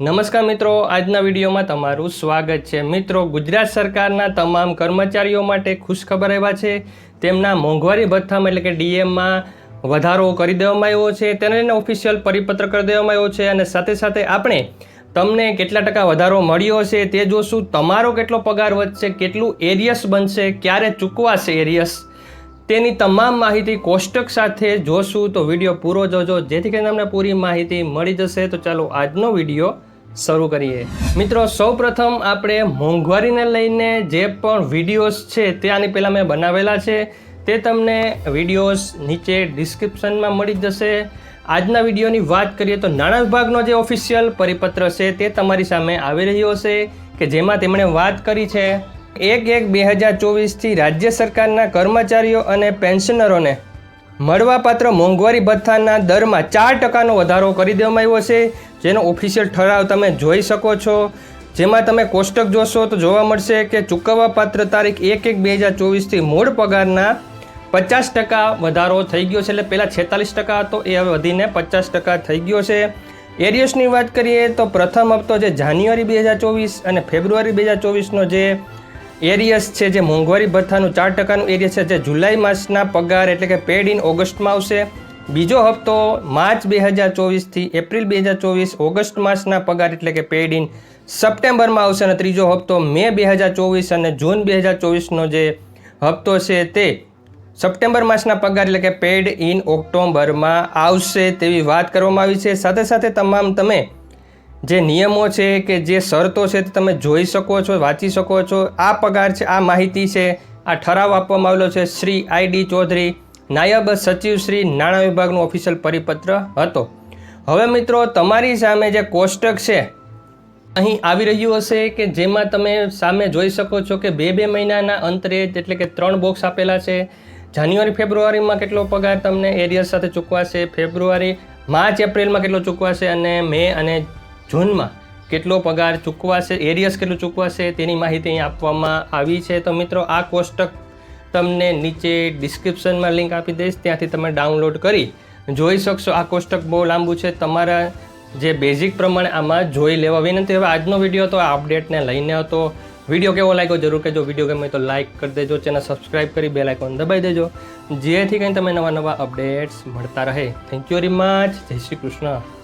નમસ્કાર મિત્રો, આજના વિડીયોમાં તમારું સ્વાગત છે. મિત્રો, ગુજરાત સરકારના તમામ કર્મચારીઓ માટે ખુશખબર એવા છે. તેમના મોંઘવારી ભથ્થામાં એટલે કે ડીએમમાં વધારો કરી દેવામાં આવ્યો છે. તેને ઓફિશિયલ પરિપત્ર કરી દેવામાં આવ્યો છે અને સાથે સાથે આપણે તમને કેટલા ટકા વધારો મળ્યો છે તે જોશું. તમારો કેટલો પગાર વધશે, કેટલું એરિયસ બનશે, ક્યારે ચૂકવાશે એરિયસ તેની તમામ માહિતી કોષ્ટક સાથે જોશું. તો વીડિયો પૂરો જોજો, જેથી કરીને તમને પૂરી માહિતી મળી જશે. તો ચાલો આજનો વીડિયો શરૂ કરીએ. મિત્રો, સૌપ્રથમ આપણે મોંઘવારીને લઈને જે પણ વિડીયોઝ છે તે આની પહેલાં મેં બનાવેલા છે. તે તમને વિડીયોઝ નીચે ડિસ્ક્રિપ્શનમાં મળી જશે. આજના વિડીયોની વાત કરીએ તો નાણાં વિભાગનો જે ઓફિશિયલ પરિપત્ર છે તે તમારી સામે આવી રહ્યો છે કે જેમાં તેમણે વાત કરી છે, એક એક બે હજાર ચોવીસથી રાજ્ય સરકારના કર્મચારીઓ અને પેન્શનરોને મળવાપાત્ર મોંઘવારી ભથ્થાના દરમાં ચાર ટકાનો વધારો કરી દેવામાં આવ્યો છે. જેનો ઓફિશિયલ ઠરાવ તમે જોઈ શકો છો. જેમાં તમે કોષ્ટક જોશો તો જોવા મળશે કે ચૂકવવા પાત્ર તારીખ એક એક બે હજાર ચોવીસથી મૂળ પગારના પચાસ ટકા વધારો થઈ ગયો છે. એટલે પહેલાં છેતાલીસ ટકા હતો, એ હવે વધીને પચાસ ટકા થઈ ગયો છે. એરિયસની વાત કરીએ તો પ્રથમ હપ્તો જે જાન્યુઆરી બે હજાર ચોવીસ અને ફેબ્રુઆરી બે હજાર ચોવીસનો જે એરિયસ છે જે મોંઘવારી ભથ્થાનું ચાર ટકાનું એરિયસ છે જે જુલાઈ માસના પગાર એટલે કે પેડ ઇન ઓગસ્ટમાં આવશે. બીજો હપ્તો માર્ચ બે હજાર ચોવીસથી એપ્રિલ બે હજાર ચોવીસ ઓગસ્ટ માસના પગાર એટલે કે પેડ ઇન સપ્ટેમ્બરમાં આવશે અને ત્રીજો હપ્તો મે બે હજાર ચોવીસ અને જૂન બે હજાર ચોવીસનો જે હપ્તો છે તે સપ્ટેમ્બર માસના પગાર એટલે કે પેડ ઇન ઓક્ટોબરમાં આવશે તેવી વાત કરવામાં આવી છે. સાથે સાથે તમામ તમે જે નિયમો છે કે જે શરતો છે તે તમે જોઈ શકો છો, વાંચી શકો છો, આ પગાર છે, આ માહિતી છે, આ ઠરાવ આપવામાં આવેલો છે શ્રી આઈ ડી ચૌધરી, નાયબ સચિવ શ્રી નાણાં વિભાગનો ઓફિશિયલ પરિપત્ર હતો. હવે મિત્રો, તમારી સામે જે કોષ્ટક છે, અહીં આવી રહ્યું હશે કે જેમાં તમે સામે જોઈ શકો છો કે બે બે મહિનાના અંતરે એટલે કે ત્રણ બોક્સ આપેલા છે. જાન્યુઆરી, ફેબ્રુઆરીમાં કેટલો પગાર તમને એરિયસ સાથે ચૂકવાશે, ફેબ્રુઆરી, માર્ચ, એપ્રિલમાં કેટલો ચૂકવાશે અને મે અને જૂનમાં કેટલો પગાર ચૂકવાશે, એરિયસ કેટલું ચૂકવાશે તેની માહિતી અહીં આપવામાં આવી છે. તો મિત્રો, આ કોષ્ટક તમને નીચે ડિસ્ક્રિપ્શનમાં લિંક આપી દઈશ. ત્યાંથી તમે ડાઉનલોડ કરી જોઈ શકશો. આ કોષ્ટક બહુ લાંબુ છે. તમારા જે બેઝિક પ્રમાણે આમાં જોઈ લેવા વિનંતી. હવે આજનો વીડિયો તો આ અપડેટને લઈને હતો. વીડિયો કેવો લાગ્યો? જરૂર કહેજો. વીડિયો ગમે તો લાઇક કરી દેજો. ચેનલ સબસ્ક્રાઇબ કરી બેલ આઇકોન દબાઈ દેજો. જેથી કરીને તમે નવા નવા અપડેટ્સ મળતા રહે. થેન્ક યુ વેરી મચ જય શ્રી કૃષ્ણ.